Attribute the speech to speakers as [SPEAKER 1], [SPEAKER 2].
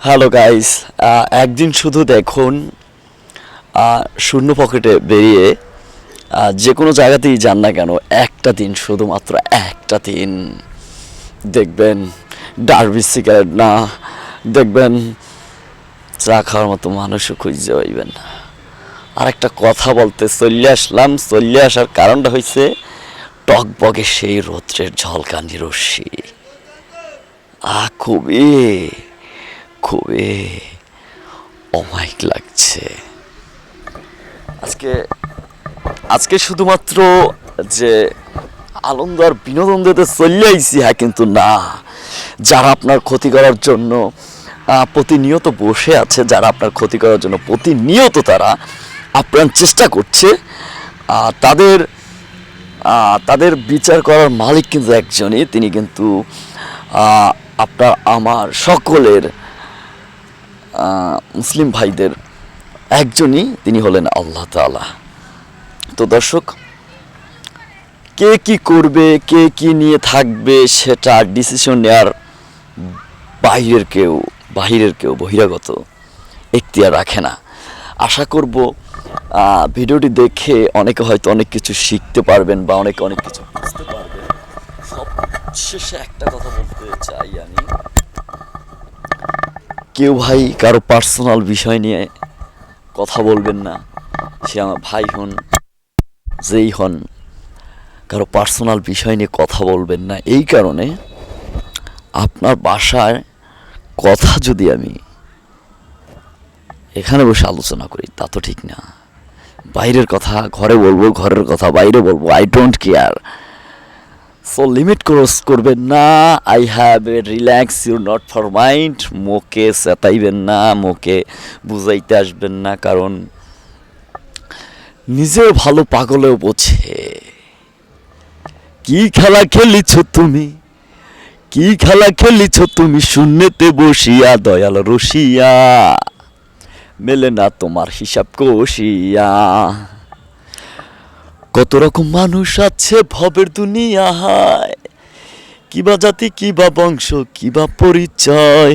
[SPEAKER 1] Hello guys একদিন শুধু দেখুন আহ, শূন্য পকেটে বেরিয়ে আহ, যে কোনো জায়গাতেই যান না কেন একটা দিন শুধুমাত্র একটা দিন। দেখবেন ডার্বি সিগারেট না দেখবেন চা খাওয়ার মতো মানুষও খুঁজে পাইবেন না। আর একটা কথা বলতে চলে আসলাম চলে আসার কারণটা হয়েছে টকবগে সেই রৌদ্রের ঝলকানি রশ্মি। আ খুবই। খুবই অমাইক লাগছে। আজকে আজকে শুধুমাত্র যে আনন্দ আর বিনোদন দিতে চলে হ্যাঁ কিন্তু না। যারা আপনার ক্ষতি করার জন্য প্রতিনিয়ত বসে আছে, যারা আপনার ক্ষতি করার জন্য প্রতিনিয়ত তারা আপ্রাণ চেষ্টা করছে তাদের তাদের বিচার করার মালিক কিন্তু একজনই, তিনি কিন্তু আপনার, আমার সকলের মুসলিম ভাইদের একজনই তিনি হলেন আল্লাহ তাআলা। তো দর্শক, কে কি করবে, কে কি নিয়ে থাকবে সেটা ডিসিশন নেওয়ার বাইরের কেউ, বাহিরের কেউ বহিরাগত এখতিয়ার রাখে না। আশা করব ভিডিওটি দেখে অনেকে হয়তো অনেক কিছু শিখতে পারবেন বা অনেকে অনেক কিছু বুঝতে পারবেন। সব শেষে একটা কথা বলতে চাই আমি। কেউ ভাই কারও পার্সোনাল বিষয় নিয়ে কথা বলবেন না। সে আমার ভাই হন, যেই হন, কারও পার্সোনাল বিষয় নিয়ে কথা বলবেন না। এই কারণে আপনার বাসায় কথা যদি আমি এখানে বসে আলোচনা করি, তা তো ঠিক না। বাইরের কথা, ঘরে বলব, ঘরের কথা, বাইরে বলব I don't care so limit cross করবেন না। I have a relax you not for mind মোকে চেতাইবেন না মোকে বুঝাইতে আসবেন না, কারণ নিজের ভালো পাগলেও বোঝে। কি খেলা খেলিছ তুমি? কি খেলা খেলিছ তুমি? শূন্যতে বসিয়া, দয়াল রসিয়া। মেলে না তোমার হিসাব কষিয়া। কত রকম মানুষ আছে ভবের দুনিয়া হায় কিবা জাতি কিবা বংশ কিবা পরিচয়।